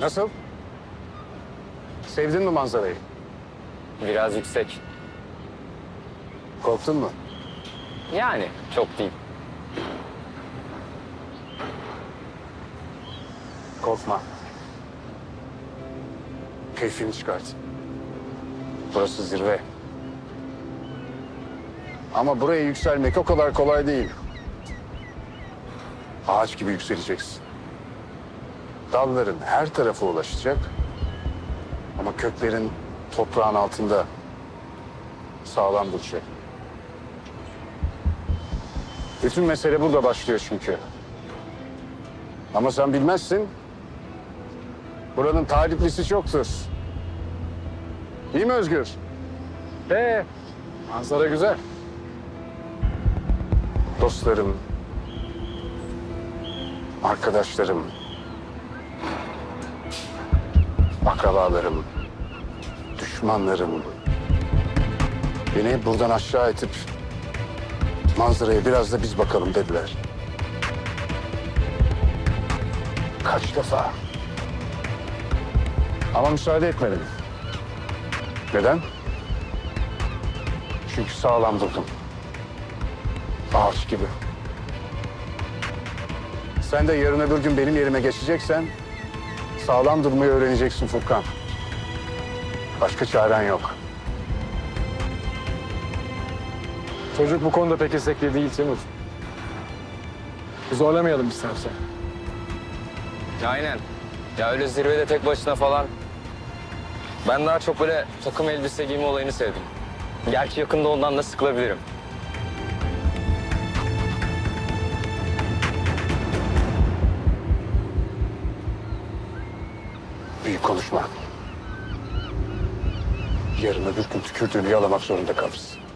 Nasıl? Sevdin mi manzarayı? Biraz yüksek. Korktun mu? Yani çok değil. Korkma. Keyfini çıkart. Burası zirve. Ama buraya yükselmek o kadar kolay değil. Ağaç gibi yükseleceksin. Dalların her tarafa ulaşacak. Ama köklerin toprağın altında sağlam duracak. Bütün mesele burada başlıyor çünkü. Ama sen bilmezsin. Buranın taliplisi çoktur. Değil mi Özgür? Ee, manzara güzel. Dostlarım, arkadaşlarım, akrabalarım, düşmanlarım beni buradan aşağı itip manzaraya biraz da biz bakalım dediler. Kaç defa? Ama müsaade etmedim. Neden? Çünkü sağlam durdum. Ağaç gibi. Sen de yarın öbür gün benim yerime geçeceksen sağlam durmayı öğreneceksin Furkan. Başka çaren yok. Çocuk bu konuda pek istekli değil Timur. Zorlamayalım istersen. Aynen. Ya öyle zirvede tek başına falan. Ben daha çok böyle takım elbise giyme olayını sevdim. Gerçi yakında ondan da sıkılabilirim. Konuşma. Yarın öbür gün tükürdüğünü yalamak zorunda kalırsın.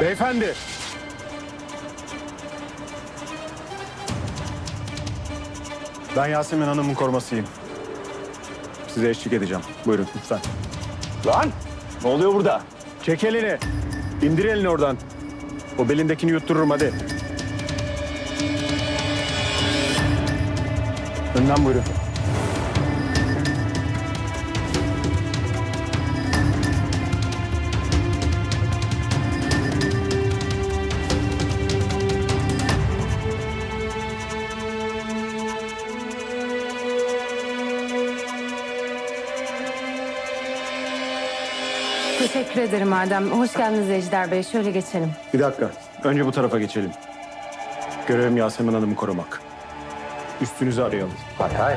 Beyefendi. Ben Yasemin Hanım'ın korumasıyım. Size eşlik edeceğim. Buyurun lütfen. Lan! Ne oluyor burada? Çek elini. İndir elini oradan. O belindekini yuttururum hadi. Önden buyurun. Teşekkür ederim Erdem. Hoş geldiniz Ejder Bey. Şöyle geçelim. Bir dakika. Önce bu tarafa geçelim. Görevim Yasemin Hanım'ı korumak. Üstünüzü arayalım. Hay hay.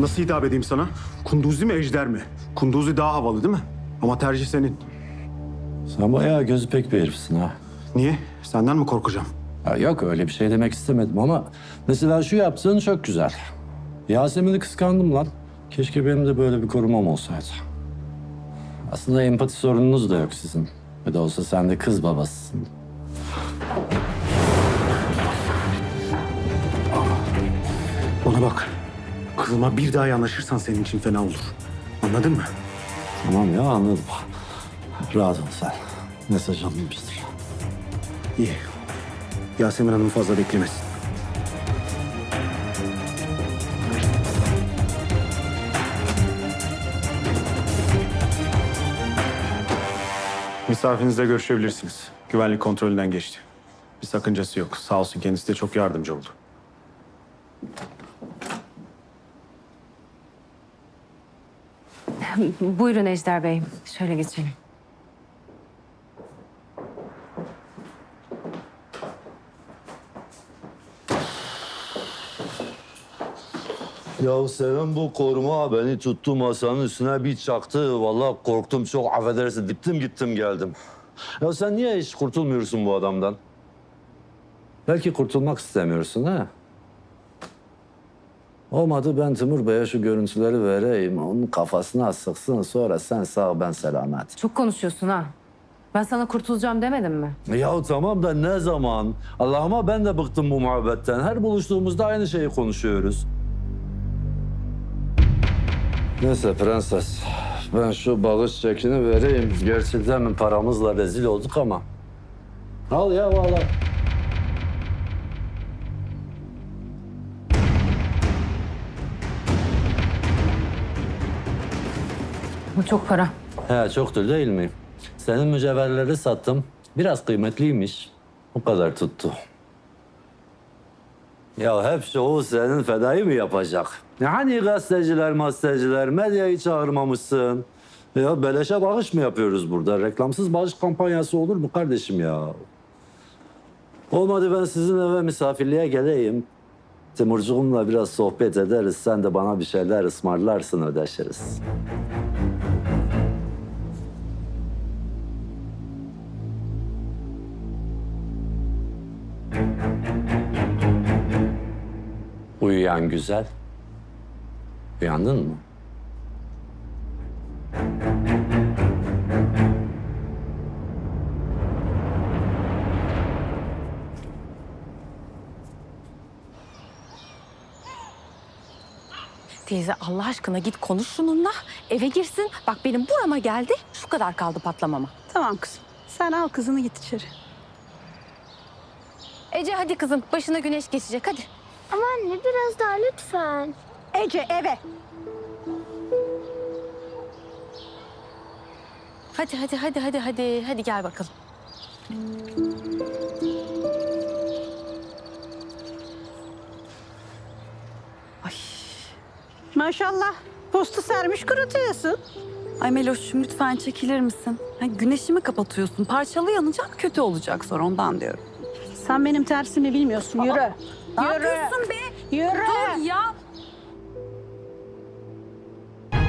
Nasıl hitap edeyim sana? Kunduzi mi Ejder mi? Kunduzi daha havalı değil mi? Ama tercih senin. Sen bayağı gözü pek bir herifsin ha. Niye? Senden mi korkacağım? Ya yok öyle bir şey demek istemedim ama mesela şu yaptığın çok güzel. Yasemin'i kıskandım lan. Keşke benim de böyle bir korumam olsaydı. Aslında empati sorununuz da yok sizin. Bir de olsa sen de kız babasısın. Bana bak. Kızıma bir daha yanaşırsan senin için fena olur. Anladın mı? Tamam ya anladım. Rahat ol sen. Mesaj alınmıştır. İyi. Yasemin Hanım fazla beklemesin. Misafirinizle görüşebilirsiniz. Güvenlik kontrolünden geçti. Bir sakıncası yok. Sağ olsun kendisi de çok yardımcı oldu. Buyurun Ejder Bey. Şöyle geçelim. Ya Seven bu koruma beni tuttu masanın üstüne bir çaktı. Vallahi korktum çok affedersin. Diptim gittim geldim. Ya sen niye hiç kurtulmuyorsun bu adamdan? Belki kurtulmak istemiyorsun ha? Olmadı ben Timur Bey'e şu görüntüleri vereyim. Onun kafasına sıksın sonra sen sağ ben selamet. Çok konuşuyorsun ha. Ben sana kurtulacağım demedim mi? Ya tamam da ne zaman? Allah'ıma ben de bıktım bu muhabbetten. Her buluştuğumuzda aynı şeyi konuşuyoruz. Neyse prenses. Ben şu bağış çekini vereyim. Gerçekten mi paramızla rezil olduk ama. Al ya vallahi. Bu çok para. He çoktur değil mi? Senin mücevherleri sattım. Biraz kıymetliymiş. O kadar tuttu. Ya hepsi o senin fedayı mı yapacak? Hani gazeteciler, gazeteciler, medyayı çağırmamışsın. Ya beleşe bağış mı yapıyoruz burada? Reklamsız bağış kampanyası olur mu kardeşim ya? Olmadı ben sizin eve misafirliğe geleyim. Timurcuğumla biraz sohbet ederiz. Sen de bana bir şeyler ısmarlarsın ödeşiriz. Uyuyan güzel. Uyandın mı? Teyze Allah aşkına git konuş şununla. Eve girsin. Bak benim burama geldi. Şu kadar kaldı patlamama. Tamam kızım. Sen al kızını git içeri. Ece hadi kızım. Başına güneş geçecek hadi. Ama anne biraz daha lütfen. Ece eve. Hadi hadi hadi hadi hadi. Hadi gel bakalım. Maşallah. Postu sermiş kurutuyorsun. Ay Meloş'cum lütfen çekilir misin? Ha, güneşimi kapatıyorsun. Parçalı yanacak, kötü olacak sonra ondan diyorum. Sen benim tersimi bilmiyorsun. Yürü. Ne Yürü. yapıyorsun be? Yürü. Dur ya.